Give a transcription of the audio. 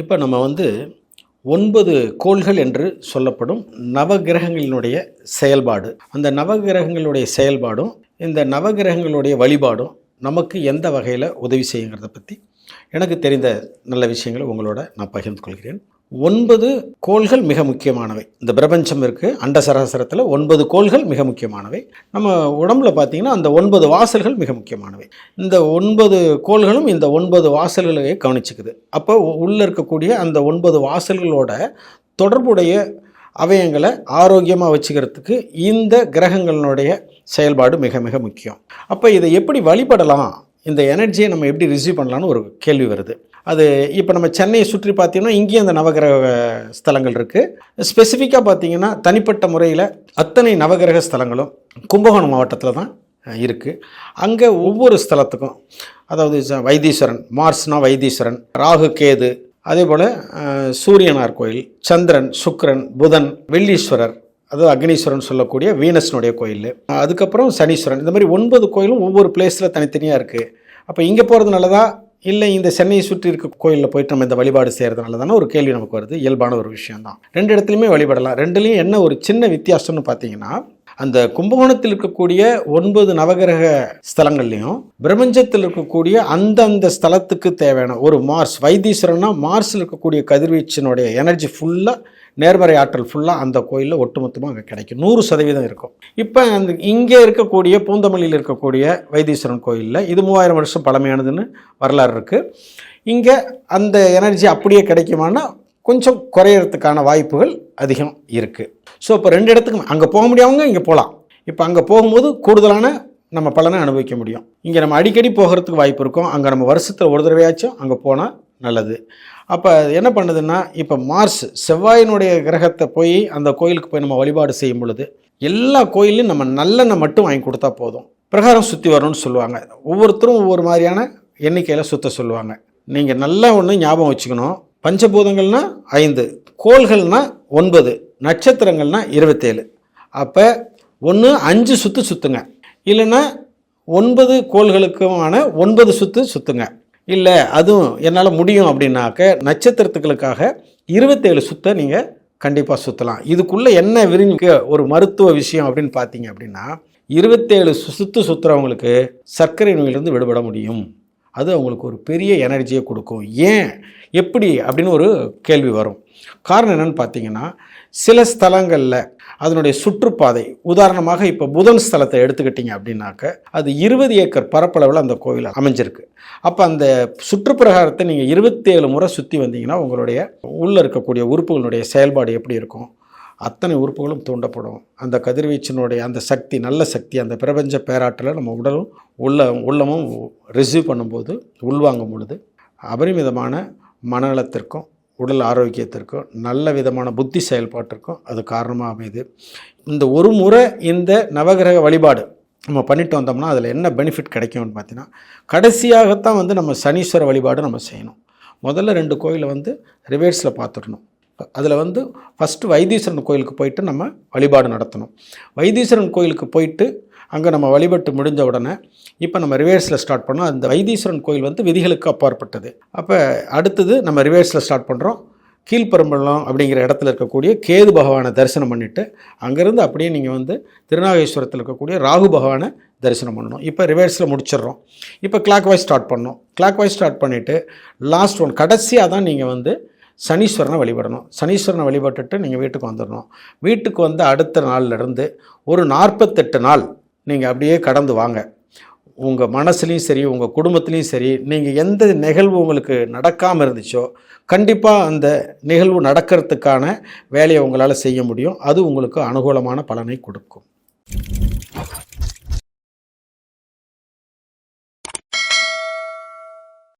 இப்போ நம்ம வந்து ஒன்பது கோள்கள் என்று சொல்லப்படும் நவகிரகங்களினுடைய செயல்பாடு. அந்த நவகிரகங்களுடைய செயல்பாடும் இந்த நவகிரகங்களுடைய வழிபாடும் நமக்கு எந்த வகையில் உதவி செய்யுங்கிறத பற்றி எனக்கு தெரிந்த நல்ல விஷயங்களை உங்களோட நான் பகிர்ந்து கொள்கிறேன். ஒன்பது கோள்கள் மிக முக்கியமானவை. இந்த பிரபஞ்சம் இருக்குது அண்ட சராசரத்தில் ஒன்பது கோள்கள் மிக முக்கியமானவை. நம்ம உடம்புல பார்த்தீங்கன்னா அந்த ஒன்பது வாசல்கள் மிக முக்கியமானவை. இந்த ஒன்பது கோள்களும் இந்த ஒன்பது வாசல்களை கவனிச்சுக்குது. அப்போ உள்ளே இருக்கக்கூடிய அந்த ஒன்பது வாசல்களோட தொடர்புடைய அவயங்களை ஆரோக்கியமாக வச்சுக்கிறதுக்கு இந்த கிரகங்களினுடைய செயல்பாடு மிக மிக முக்கியம். அப்போ இதை எப்படி வழிபடலாம்? இந்த எனர்ஜியை நம்ம எப்படி ரிசீவ் பண்ணலாம்னு ஒரு கேள்வி வருது. அது இப்போ நம்ம சென்னையை சுற்றி பார்த்தீங்கன்னா இங்கேயும் அந்த நவகிரக ஸ்தலங்கள் இருக்குது ஸ்பெசிஃபிக்காக பார்த்தீங்கன்னா தனிப்பட்ட முறையில் அத்தனை நவகிரக ஸ்தலங்களும் கும்பகோணம் மாவட்டத்தில் தான் இருக்குது அங்கே ஒவ்வொரு ஸ்தலத்துக்கும் அதாவது ச- வைத்தீஸ்வரன் மார்ஸ்னா வைத்தீஸ்வரன் ராகு கேது அதே போல் சூரியனார் கோயில் சந்திரன் சுக்ரன் புதன் வெள்ளீஸ்வரர் அதாவது அக்னீஸ்வரன் சொல்லக்கூடிய வீனஸ்னுடைய கோயில். அதுக்கப்புறம் சனீஸ்வரன். இந்த மாதிரி ஒன்பது கோயிலும் ஒவ்வொரு பிளேஸில் தனித்தனியாக இருக்குது அப்போ இங்கே போகிறது நல்லதா இல்லை இந்த சென்னையை சுற்றி இருக்க கோயிலில் போயிட்டு நம்ம இந்த வழிபாடு செய்கிறதுனால தானே ஒரு கேள்வி நமக்கு வருது. இயல்பான ஒரு விஷயம்தான் ரெண்டு இடத்துலையுமே வழிபடலாம். ரெண்டுலேயும் என்ன ஒரு சின்ன வித்தியாசம்னு பார்த்தீங்கன்னா அந்த கும்பகோணத்தில் இருக்கக்கூடிய ஒன்பது நவகிரக ஸ்தலங்கள்லையும் பிரபஞ்சத்தில் இருக்கக்கூடிய அந்தந்த ஸ்தலத்துக்கு தேவையான ஒரு மார்ஸ் வைத்தீஸ்வரன்னா மார்ஸில் இருக்கக்கூடிய கதிர்வீச்சினுடைய எனர்ஜி ஃபுல்லாக நேர்மறை ஆற்றல் ஃபுல்லாக அந்த கோயிலில் ஒட்டுமொத்தமாக அங்கே கிடைக்கும். நூறு சதவீதம் இருக்கும். இப்போ அந்த இங்கே இருக்கக்கூடிய பூந்தமல்லியில் இருக்கக்கூடிய வைத்தீஸ்வரன் கோயிலில் இது மூவாயிரம் வருஷம் பழமையானதுன்னு வரலாறு இருக்குது இங்கே அந்த எனர்ஜி அப்படியே கிடைக்குமானா கொஞ்சம் குறையறதுக்கான வாய்ப்புகள் அதிகம் இருக்குது ஸோ இப்போ ரெண்டு இடத்துக்கும் அங்கே போக முடியாதவங்க இங்கே போகலாம் இப்போ அங்கே போகும்போது கூடுதலான நம்ம பலனை அனுபவிக்க முடியும். இங்கே நம்ம அடிக்கடி போகிறதுக்கு வாய்ப்பு இருக்கும். அங்கே நம்ம வருஷத்தில் ஒரு தடவையாச்சும் அங்கே போனால் நல்லது. அப்போ என்ன பண்ணுதுன்னா இப்போ மார்ஸ் செவ்வாயினுடைய கிரகத்தை போய் அந்த கோயிலுக்கு போய் நம்ம வழிபாடு செய்யும் பொழுது எல்லா கோயிலையும் நம்ம நல்லெண்ணெய் மட்டும் வாங்கி கொடுத்தா போதும். பிரகாரம் சுற்றி வரணும்னு சொல்லுவாங்க. ஒவ்வொருத்தரும் ஒவ்வொரு மாதிரியான எண்ணிக்கையில் சுற்ற சொல்லுவாங்க. நீங்கள் நல்லா ஒன்று ஞாபகம் வச்சுக்கணும். பஞ்சபூதங்கள்னா ஐந்து கோள்கள்னா ஒன்பது நட்சத்திரங்கள்னா இருபத்தேழு. அப்போ ஒன்று அஞ்சு சுற்று சுற்றுங்க இல்லைன்னா ஒன்பது கோள்களுக்குமான ஒன்பது சுற்று சுற்றுங்க இல்லை அதுவும் என்னால் முடியும் அப்படின்னாக்க நட்சத்திரத்துக்களுக்காக இருபத்தேழு சுத்த நீங்கள் கண்டிப்பாக சுற்றலாம் இதுக்குள்ளே என்ன விரும்பி ஒரு மருத்துவ விஷயம் அப்படின்னு பார்த்தீங்க அப்படின்னா இருபத்தேழு சுத்து சுற்றுறவங்களுக்கு சர்க்கரை நோயிலிருந்து விடுபட முடியும். அது அவங்களுக்கு ஒரு பெரிய எனர்ஜியை கொடுக்கும். ஏன்? எப்படி? அப்படின்னு ஒரு கேள்வி வரும். காரணம் என்னென்னு பார்த்தீங்கன்னா சில ஸ்தலங்களில் அதனுடைய சுற்றுப்பாதை உதாரணமாக இப்போ புதன் ஸ்தலத்தை எடுத்துக்கிட்டிங்க அப்படின்னாக்க அது இருபது ஏக்கர் பரப்பளவில் அந்த கோவில் அமைஞ்சிருக்கு. அப்போ அந்த சுற்றுப்பிரகாரத்தை நீங்கள் இருபத்தேழு முறை சுற்றி வந்தீங்கன்னா உங்களுடைய உள்ளே இருக்கக்கூடிய உறுப்புகளுடைய செயல்பாடு எப்படி இருக்கும்? அத்தனை உறுப்புகளும் தூண்டப்படும். அந்த கதிர்வீச்சினுடைய அந்த சக்தி நல்ல சக்தி அந்த பிரபஞ்ச பேராற்றலை நம்ம உடலும் உள்ள உள்ளமும் ரிசீவ் பண்ணும்போது உள்வாங்கும் பொழுது அபரிமிதமான மனநலத்திற்கும் உடல் ஆரோக்கியத்திற்கும் நல்ல விதமான புத்தி செயல்பாட்டிற்கும் அது காரணமாக அமையுது. இந்த ஒரு முறை இந்த நவகிரக வழிபாடு நம்ம பண்ணிட்டு வந்தோம்னா அதில் என்ன பெனிஃபிட் கிடைக்கும்னு பார்த்தீங்கன்னா கடைசியாகத்தான் வந்து நம்ம சனீஸ்வர வழிபாடு நம்ம செய்யணும். முதல்ல ரெண்டு கோயிலை வந்து ரிவேர்ஸில் பார்த்துடணும். அதில் வந்து ஃபஸ்ட்டு வைத்தீஸ்வரன் கோயிலுக்கு போயிட்டு நம்ம வழிபாடு நடத்தணும். வைத்தீஸ்வரன் கோயிலுக்கு போயிட்டு அங்கே நம்ம வழிபட்டு முடிஞ்ச உடனே இப்போ நம்ம ரிவேர்ஸில் ஸ்டார்ட் பண்ணோம். அந்த வைத்தீஸ்வரன் கோயில் வந்து விதிகளுக்கு அப்பாற்பட்டது. அப்போ அடுத்தது நம்ம ரிவேர்ஸில் ஸ்டார்ட் பண்ணுறோம் கீழ்பெரும்பள்ளம் அப்படிங்கிற இடத்துல இருக்கக்கூடிய கேது பகவானை தரிசனம் பண்ணிவிட்டு அங்கேருந்து அப்படியே நீங்கள் வந்து திருநாகேஸ்வரத்தில் இருக்கக்கூடிய ராகு பகவானை தரிசனம் பண்ணணும். இப்போ ரிவர்ஸில் முடிச்சிடுறோம். இப்போ கிளாக் வைஸ் ஸ்டார்ட் பண்ணோம். கிளாக் வைஸ் ஸ்டார்ட் பண்ணிவிட்டு லாஸ்ட் ஒன் கடைசியாக தான் நீங்கள் வந்து சனீஸ்வரனை வழிபடணும். சனீஸ்வரனை வழிபட்டுட்டு நீங்கள் வீட்டுக்கு வந்துடணும். வீட்டுக்கு வந்து அடுத்த நாள்லேருந்து ஒரு நாற்பத்தெட்டு நாள் நீங்கள் அப்படியே கடந்து வாங்க. உங்கள் மனசுலேயும் சரி உங்கள் குடும்பத்துலேயும் சரி நீங்கள் எந்த நிகழ்வு உங்களுக்கு நடக்காமல் இருந்துச்சோ கண்டிப்பாக அந்த நிகழ்வு நடக்கிறதுக்கான வேலையை உங்களால் செய்ய முடியும். அது உங்களுக்கு அனுகூலமான பலனை கொடுக்கும்.